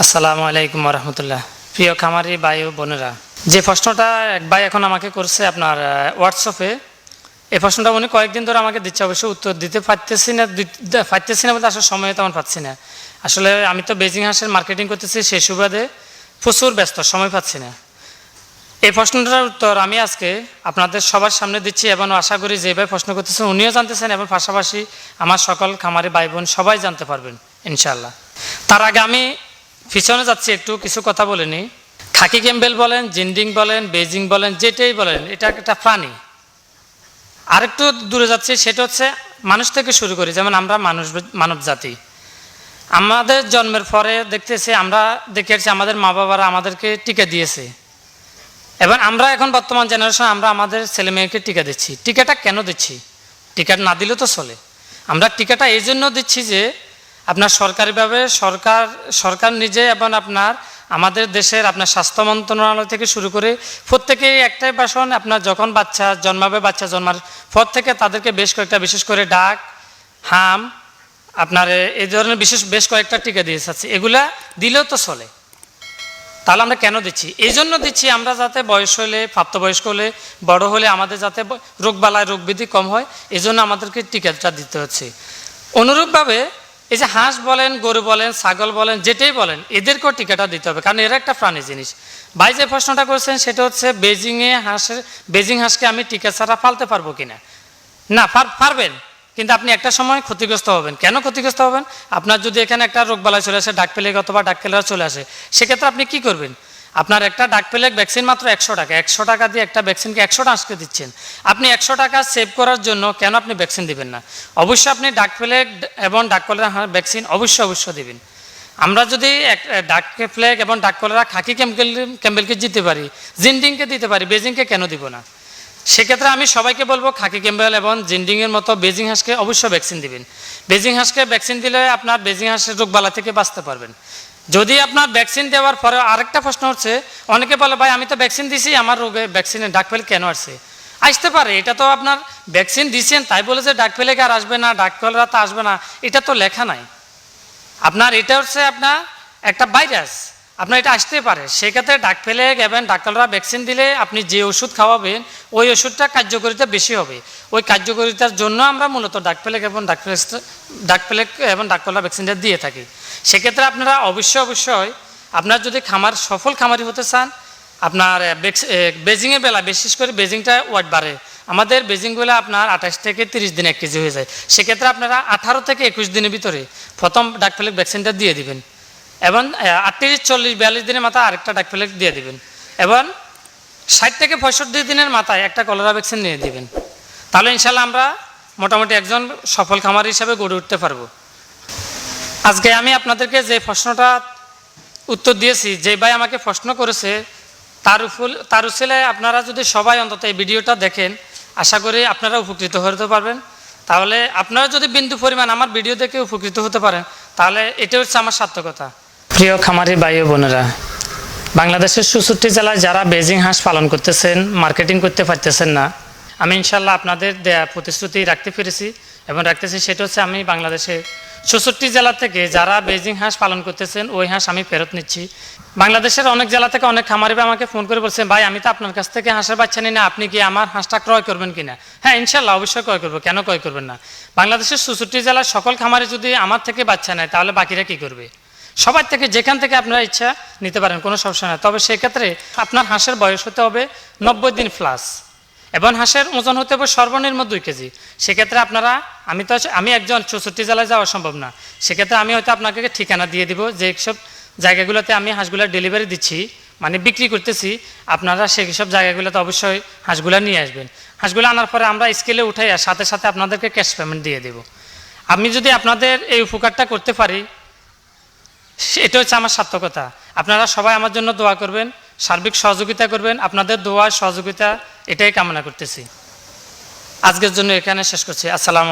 আসসালামু আলাইকুম রহমতুল্লাহ প্রিয় খামারি ভাই ও বোনেরা, যে প্রশ্নটা এক ভাই এখন আমাকে করছে আপনার হোয়াটসঅ্যাপে এই প্রশ্নটা উনি কয়েকদিন ধরে আমাকে দিচ্ছে অবশ্যই উত্তর দিতে পারতেছি না পারতেছি না বলতে আসলে সময় তেমন পাচ্ছি না। আসলে আমি তো বেজিং হাঁসের মার্কেটিং করতেছি সেই সুবাদে প্রচুর ব্যস্ত, সময় পাচ্ছি না। এই প্রশ্নটার উত্তর আমি আজকে আপনাদের সবার সামনে দিচ্ছি এবং আশা করি যে ভাই প্রশ্ন করতেছেন উনিও জানতেছেন এবং পাশাপাশি আমার সকল খামারি ভাই বোন সবাই জানতে পারবেন ইনশাল্লাহ তার আগে আমি পিছনে যাচ্ছি একটু, কিছু কথা বলে নিই খাকি ক্যাম্বেল বলেন, জিন্ডিং বলেন বেজিং বলেন, যেটাই বলেন, এটা একটা প্রাণী আরেকটু দূরে যাচ্ছি, সেটা হচ্ছে মানুষ থেকে শুরু করি, যেমন আমরা মানুষ, মানব জাতি। আমাদের জন্মের পরে দেখতেছি, আমরা দেখেছি আমাদের মা বাবারা আমাদেরকে টিকা দিয়েছে। এবং আমরা এখন বর্তমান জেনারেশন আমরা আমাদের ছেলে মেয়েকে টিকা দিচ্ছি। টিকাটা কেন দিচ্ছি? টিকা না দিলেও তো চলে। আমরা টিকাটা এই জন্য দিচ্ছি যে আপনার সরকারিভাবে সরকার সরকার নিজে এবং আপনার, আমাদের দেশের আপনার স্বাস্থ্য মন্ত্রণালয় থেকে শুরু করে প্রত্যেকেই একটাই বাসন, আপনার যখন বাচ্চা জন্মাবে, বাচ্চা জন্মার পর থেকে তাদেরকে বেশ কয়েকটা বিশেষ করে ডাক, হাম, আপনার এই ধরনের বিশেষ বেশ কয়েকটা টিকা দিয়ে যাচ্ছে। এগুলা দিলেও তো চলে। তাহলে আমরা কেন দিচ্ছি? এই জন্য দিচ্ছি আমরা যাতে বয়স হলে, প্রাপ্তবয়স্ক হলে, বড় হলে আমাদের যাতে রোগবালায় রোগবিধি কম হয় এই জন্য আমাদেরকে টিকাটা দিতে হচ্ছে। অনুরূপভাবে এই যে হাঁস বলেন, গরু বলেন, ছাগল বলেন, যেটাই বলেন, এদেরকেও টিকাটা দিতে হবে, কারণ এরা একটা প্রাণী জিনিস। ভাই যে প্রশ্নটা করছেন, সেটা হচ্ছে বেজিংয়ে হাঁসের, বেজিং হাঁসকে আমি টিকা ছাড়া পালতে পারব কিনা? না পারবেন, কিন্তু আপনি একটা সময় ক্ষতিগ্রস্ত হবেন। কেন ক্ষতিগ্রস্ত হবেন? আপনার যদি এখানে একটা রোগবালাই চলে আসে, ডাক পেলে অথবা ডাক চলে আসে, সেক্ষেত্রে আপনি কি করবেন? আপনার একটা ডাক পেলেক ভ্যাকসিন মাত্র একশো টাকা। একশো টাকা দিয়ে একটা ভ্যাকসিনকে একশো টাকা দিচ্ছেন। আপনি একশো টাকা সেভ করার জন্য কেন আপনি ভ্যাকসিন দিবেন না? অবশ্যই আপনি ডাক পেলেক এবং ডাক কলেরা ভ্যাকসিন অবশ্যই অবশ্যই দিবেন। আমরা যদি এক ডাক ফ্লেগ এবং ডাক কলেরা খাকি ক্যাম্পেল ক্যাম্পেলকে দিতে পারি জিন্ডিংকে দিতে পারি বেজিংকে কেন দিব না? সেক্ষেত্রে আমি সবাইকে বলব, খাকি ক্যাম্বেল এবং জিন্ডিংয়ের মতো বেজিং হাঁসকে অবশ্যই ভ্যাকসিন দিবেন। বেজিং হাঁসকে ভ্যাকসিন দিলে আপনার বেজিং হাঁসের রোগবালা থেকে বাঁচতে পারবেন। যদি আপনার ভ্যাকসিন দেওয়ার পরে আরেকটা প্রশ্ন হচ্ছে, অনেকে বলে, ভাই, আমি তো ভ্যাকসিন দিছি, আমার রোগে ভ্যাকসিনে ডাক ফেল কেন আসছে? আসতে পারে, এটা তো আপনার ভ্যাকসিন দিয়েছেন তাই বলে যে ডাক ফেলে আর আসবে না ডাক ফেলরা তো আসবে না, এটা তো লেখা নাই। আপনার, এটা হচ্ছে আপনার একটা ভাইরাস আপনার এটা আসতে পারে। সেক্ষেত্রে ডাক ফেলে গেবেন, ডাক্তাররা ভ্যাকসিন দিলে আপনি যে ওষুধ খাওয়াবেন, ওই ওষুধটা কার্যকারিতা বেশি হবে। ওই কার্যকারিতার জন্য আমরা মূলত ডাক ফেলেক এবং ডাক ডাক ফেলেক এবং ডাক্তাররা ভ্যাকসিনটা দিয়ে থাকি। সেক্ষেত্রে আপনারা অবশ্যই অবশ্যই আপনার যদি খামার সফল খামারি হতে চান, আপনার বেজিংয়ের বেলা, বিশেষ করে বেজিংটা ওয়াট বাড়ে। আমাদের বেজিংগুলো আপনার আঠাশ থেকে তিরিশ দিন এক কেজি হয়ে যায়। সেক্ষেত্রে আপনারা আঠারো থেকে একুশ দিনের ভিতরে প্রথম ডাকফেলেক ভ্যাকসিনটা দিয়ে দিবেন। এবং আটত্রিশ, চল্লিশ, বিয়াল্লিশ দিনের মাথায় আরেকটা ডাকফেলেক দিয়ে দিবেন। এবং ষাট থেকে পঁয়ষট্টি দিনের মাথায় একটা কলেরা ভ্যাকসিন নিয়ে দিবেন। তাহলে ইনশাল্লাহ আমরা মোটামুটি একজন সফল খামার হিসাবে গড়ে উঠতে পারব। আজকে আমি আপনাদেরকে যে প্রশ্নটা উত্তর দিয়েছি, যে ভাই আমাকে প্রশ্ন করেছে, তার উপর, তার উচিলে আপনারা যদি সবাই অন্তত এই ভিডিওটা দেখেন, আশা করি আপনারা উপকৃত হতে পারবেন। তাহলে আপনারা যদি বিন্দু পরিমাণ আমার ভিডিও দেখে উপকৃত হতে পারেন, তাহলে এটা হচ্ছে আমার সার্থকতা। প্রিয় খামারি ভাই বোনেরা, বাংলাদেশের চৌষট্টি জেলায় যারা বেজিং হাঁস পালন করতেছেন, মার্কেটিং করতে পারতেছেন না, আমি ইনশাল্লাহ আপনাদের দেয়া প্রতিশ্রুতি রাখতে পেরেছি এবং রাখতেছি সেটা হচ্ছে আমি বাংলাদেশে চৌষট্টি জেলা থেকে যারা বেজিং হাঁস পালন করতেছেন, ওই হাঁস আমি ফেরত নিচ্ছি। বাংলাদেশের অনেক জেলা থেকে অনেক খামারি আমাকে ফোন করে বলছেন, ভাই, আমি তো আপনার কাছ থেকে হাঁসের বাচ্চা নিই না, আপনি কি আমার হাঁসটা ক্রয় করবেন কিনা? হ্যাঁ ইনশাল্লাহ অবশ্যই ক্রয় করব। কেন ক্রয় করবেন না? বাংলাদেশের চৌষট্টি জেলার সকল খামারে যদি আমার থেকে বাচ্চা নেয়, তাহলে বাকিরা কি করবে? সবার থেকে যেখান থেকে আপনারা ইচ্ছা নিতে পারেন, কোনো সমস্যা নেই। তবে সেক্ষেত্রে আপনার হাঁসের বয়স হতে হবে নব্বই দিন প্লাস এবং হাঁসের ওজন হতে হবে সর্বনিম্ন দুই কেজি। সেক্ষেত্রে আপনারা, আমি তো আমি একজন চৌষট্টি জেলায় যাওয়া সম্ভব না। সেক্ষেত্রে আমি হয়তো আপনাকে ঠিকানা দিয়ে দিব, যে সব জায়গাগুলোতে আমি হাঁসগুলো ডেলিভারি দিচ্ছি মানে বিক্রি করতেছি, আপনারা সেই সব জায়গাগুলোতে অবশ্যই হাঁসগুলো নিয়ে আসবেন। হাঁসগুলো আনার পরে আমরা স্কেলে উঠাই আর সাথে সাথে আপনাদেরকে ক্যাশ পেমেন্ট দিয়ে দেব। আমি যদি আপনাদের এই উপকারটা করতে পারি এটা হচ্ছে আমার সার্থকতা। আপনারা সবাই আমার জন্য দোয়া করবেন, সার্বিক সহযোগিতা করবেন। আপনাদের দোয়া সহযোগিতা এটাই কামনা করতেছি। আজকের জন্য এখানে শেষ করছি। আসসালাম